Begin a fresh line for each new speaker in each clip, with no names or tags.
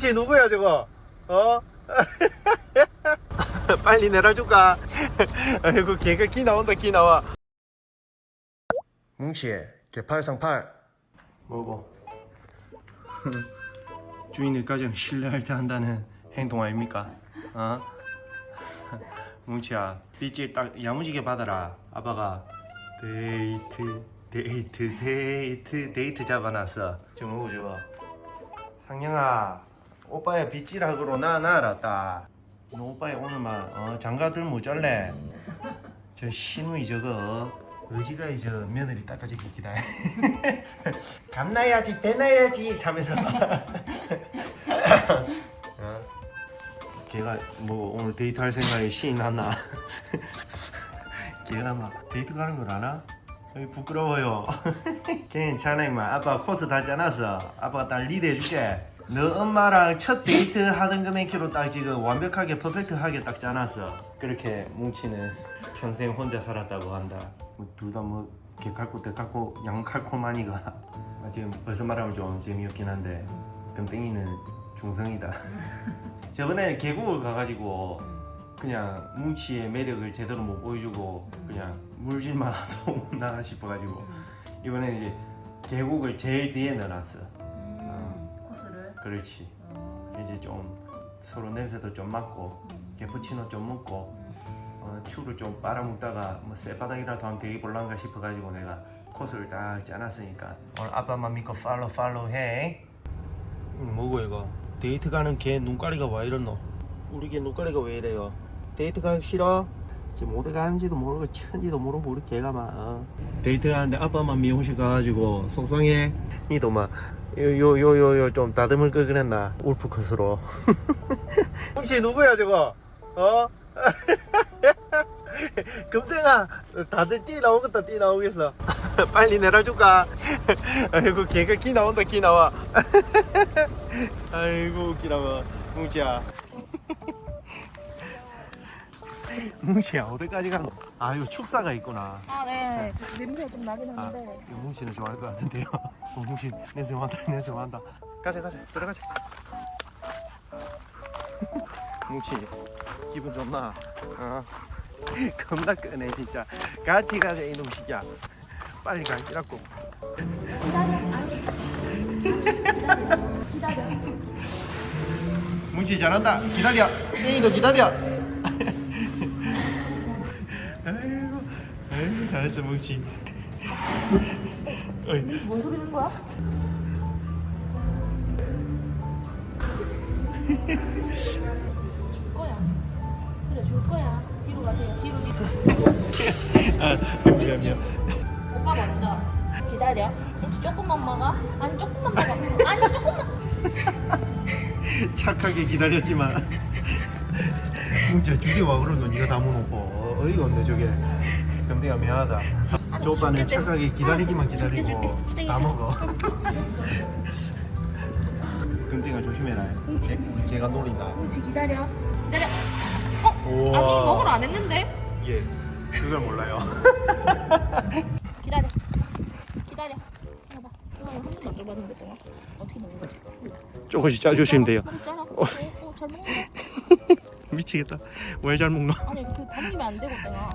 뭉치 누구야 저거? 어? 빨리 내려줄까? 아이고 개가 기 나온다 기 나와. 뭉치 개팔상팔 뭐고? 주인을 가장 신뢰할 때 한다는 행동 아닙니까? 어? 뭉치야 빚을 딱 야무지게 받아라 아빠가 데이트 데이트 데이트 데이트 잡아놨어 저 뭐고 저거 상영아 오빠야 빚지락으로 나 나 알았다. 너 오빠야 오늘만 어, 장가들 모잘래. 저 신우이 저거 어지가 저 며느리 닦아주기 기다. 감나야지 배나야지 하면서. 어? 걔가 뭐 오늘 데이트할 생각에 신이 났나. 걔가 막 데이트 가는 걸 아나? 부끄러워요. 괜찮아 임마. 아빠 코스 다 짜놨어 아빠가 딱 리드 해줄게 너 엄마랑 첫 데이트 하던 금액으로 딱 지금 완벽하게 퍼펙트하게 딱 짜놨어. 그렇게 뭉치는 평생 혼자 살았다고 한다. 둘 다 뭐 개칼코 대칼코 양칼코마니가 지금 벌써 말하면 좀 재미없긴 한데 금땡이는 중성이다. 저번에 계곡을 가가지고 그냥 뭉치의 매력을 제대로 못 보여주고 그냥 물질만 하도 없나 싶어가지고 이번에 이제 계곡을 제일 뒤에 넣어놨어.
음.
그렇지. 이제 좀 서로 냄새도 좀 맡고 개푸치노 좀 먹고 어, 추를 좀 빨아먹다가 뭐 쇠바닥이라도 한번 대기 볼란가 싶어가지고 내가 코스를 딱 짜놨으니까. 오늘 아빠만 믿고 팔로 팔로 해. 음, 뭐고 이거? 데이트 가는 걔 눈가리가 왜 이러노? 우리 걔 눈가리가 왜 이래요? 데이트 가기 싫어? 지금 어디 가는지도 모르고 천지도 모르고 우리 걔가 막 어. 데이트 가는데 아빠만 미용실 가가지고 속상해. 니도 막 요 요 요 요 좀 다듬을 걸 그랬나? 울프 컷으로. 혹시 누구야 저거? 어? 금땡아 다들 뛰 나오겠다 뛰 나오겠어. 빨리 내려줄까? 아이고 걔가 기 나온다 기 나와. 아이고 웃기다 뭐. 뭉치야 뭉치야 어디까지 가노 아 이거 축사가 있구나
아, 네. 냄새 좀 나긴
아,
하는데.
이거 뭉치는 좋아할 것 같은데요. 어, 뭉치 냄새 맡다, 냄새 맡다. 가자, 가자, 들어가자. 뭉치 기분 좋나? 어? 겁나 끄네 진짜. 같이 가자 이놈 새끼야. 빨리 가, 이라고. 뭉치 잘한다. 기다려. 땡이도 기다려. 잘했어 뭉치. 어이.
뭔 소리 는 거야? 줄 거야. 그래, 줄 거야. 뒤로 가세요. 뒤로, 뒤로.
아, 미안 미안.
오빠 먼저. 기다려. 혹시 조금만 먹어? 아니, 조금만 먹어. 아니, 조금만.
착하게 기다렸지만 진짜 주게 와 그러는 거 네가 다 어, 어이가 없네 저게 금대가 미안하다 저 오빠는 착하게 기다리기만 기다리고 다 먹어 금대가 조심해라 걔, 걔가 노린다
혹시 기다려. 기다려.
우와
아니, 먹으러 안 했는데?
예 그걸 몰라요
기다려. 기다려. 봐봐. 이거 한 번도 안 줘봤는데, 동아. 어떻게 먹는 거지?
조금씩 짜주시면 돼요
한 짜라. 어, 어, 잘 먹는다.
미치겠다 왜 잘 먹노
아니, 그 담으면 안 되고, 동아.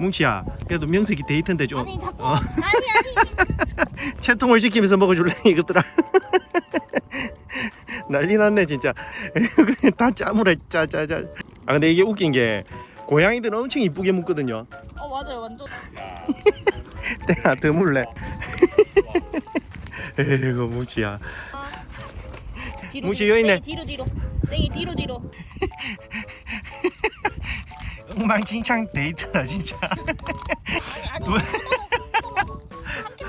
뭉치야 그래도 명색이 데이트인데 좀
아니, 자꾸.
어,
아니, 아니.
채통을 지키면서 먹어줄래 이것들아 난리 났네 진짜 다 짜물어 짜짜짜 아 근데 이게 웃긴 게 고양이들은 엄청 이쁘게 먹거든요
어, 맞아요. 완전.
내가 드물래 에이구 뭉치야
뒤로,
뭉치
뒤로.
여기 있네.
땡이 뒤로, 뒤로. 땡이 뒤로, 뒤로.
엉망진창 데이트다 진짜
아니, 아니.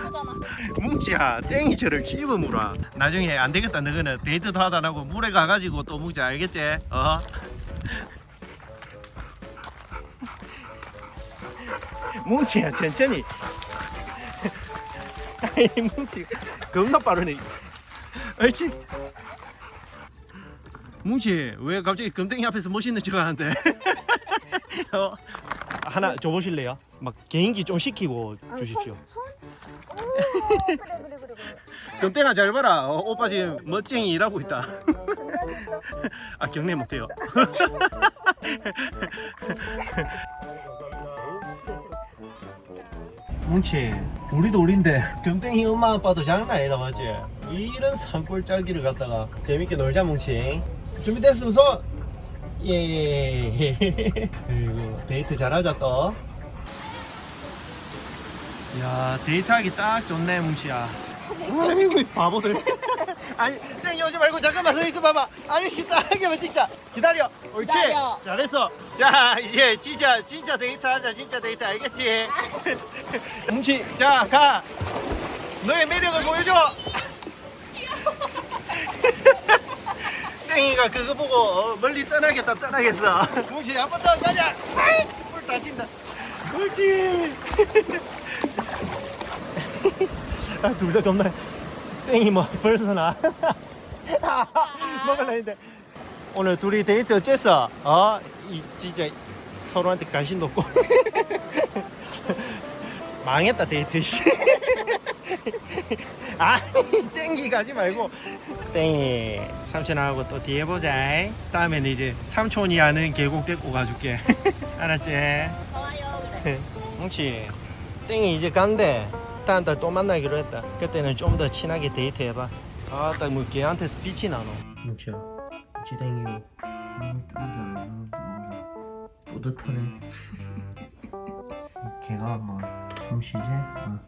거잖아.
뭉치야 땡이처럼 씹어 물어 나중에 안 되겠다 너는 데이트도 하다 나고 물에 가가지고 또 뭉치 알겠지? 어? 뭉치야 천천히 아이 뭉치 겁나 빠르네 옳지 뭉치 왜 갑자기 금땡이 앞에서 멋있는 척 하는데 어? 하나 줘보실래요? 막 개인기 좀 시키고 주십시오 금땡아 잘 봐라 어, 오빠 지금 멋쟁이 일하고 있다 아 경례 못해요. 뭉치 우리도 우린데 금땡이 엄마 아빠도 장난 아니다 맞지? 이런 산골짜기를 갖다가 재밌게 놀자 뭉치 준비됐으면 손! 예 아이고 데이트 잘하자 또 야, 데이트하기 딱 좋네, 뭉치야. 아이고, 이 바보들. 아니, 땡이 오지 말고 잠깐만 서 있어 봐봐. 아저씨 딱하게만 찍자. 기다려. 옳지?
기다려.
잘했어. 자, 이제 진짜, 진짜 데이트 하자. 진짜 데이트 알겠지? 뭉치, 자, 가. 너의 매력을 보여줘. 땡이가 그거 보고 어, 멀리 떠나겠다, 떠나겠어. 뭉치, 한번 더 가자. 뿔다 튄다. 그렇지. 아, 둘 다 겁나 땡이 뭐 벌써 나 먹을라 했는데 오늘 둘이 데이트 어째서 어? 이 진짜 서로한테 관심도 없고 망했다 데이트 씨 아니 땡기 가지 말고 땡이 삼촌하고 또 뒤에 보자 다음에는 이제 삼촌이 아는 계곡 데리고 가줄게 알았지?
좋아요 그래
뭉치 땡이 이제 간대 다음 달 또 만나기로 했다 그때는 좀 더 친하게 데이트 해봐 아딱 뭐 걔한테서 빛이 나노 뭉치야 뭉치 땡이요 음, 뿌듯하네 걔가 막 숨 쉬지? 어.